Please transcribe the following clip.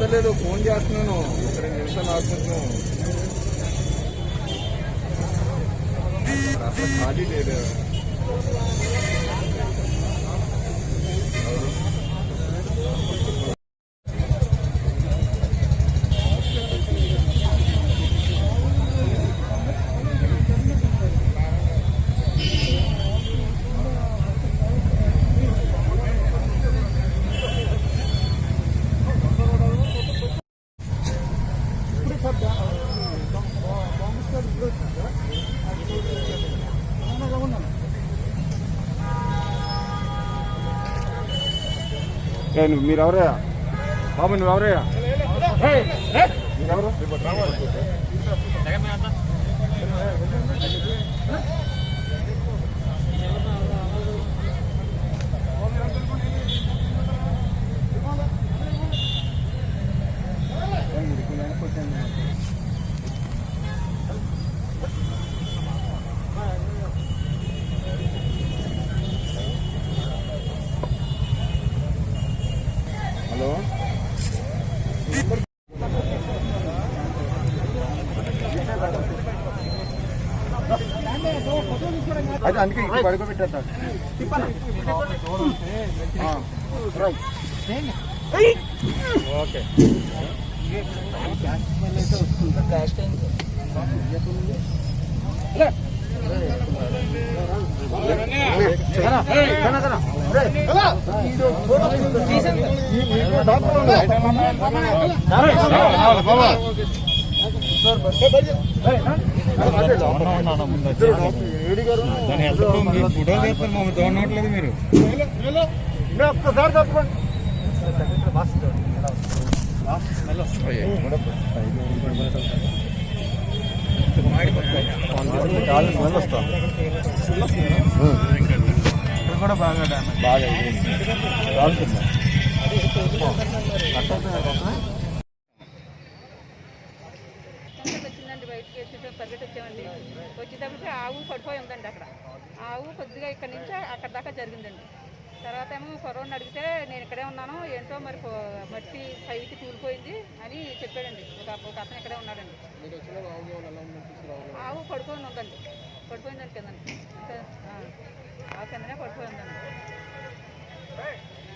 కనిపించలేదు ఫోన్ చేస్తున్నాను. ఇక్కడ నిమిషాలు ఆడుకుంటున్నాను అసలు ఖాళీ లేదు. ఏ, నువ్వు మీరెవరయ్యా బాబు నువ్వెవరయ్యా మీరెవరు హలో. అయితే అందుకే ఇక్కడ పడుకోబెట్టారు ఓకే. ఫోటో మీరు మమ్మల్ని తప్పండి మీరు ఒక్కసారి బాగా కాలుతుందా వస్తాం వచ్చిందండి బయటికి వచ్చేసి పరిగెట్టి వచ్చామండి. వచ్చేటప్పటికి ఆవు పడిపోయి ఉందండి అక్కడ. ఆవు కొద్దిగా ఇక్కడ నుంచి అక్కడ దాకా జరిగిందండి. తర్వాత ఏమో కరోనా అడిగితే నేను ఇక్కడే ఉన్నాను ఏంటో మరి మట్టి పైకి తూలిపోయింది అని చెప్పాడండి. ఒక ఒక అతను ఇక్కడే ఉన్నాడండి. ఆవు పడిపోయి ఉందండి. పడిపోయిందండి కిందండి ఇంకా, ఆ, ఆ కిందనే పడిపోయి ఉందండి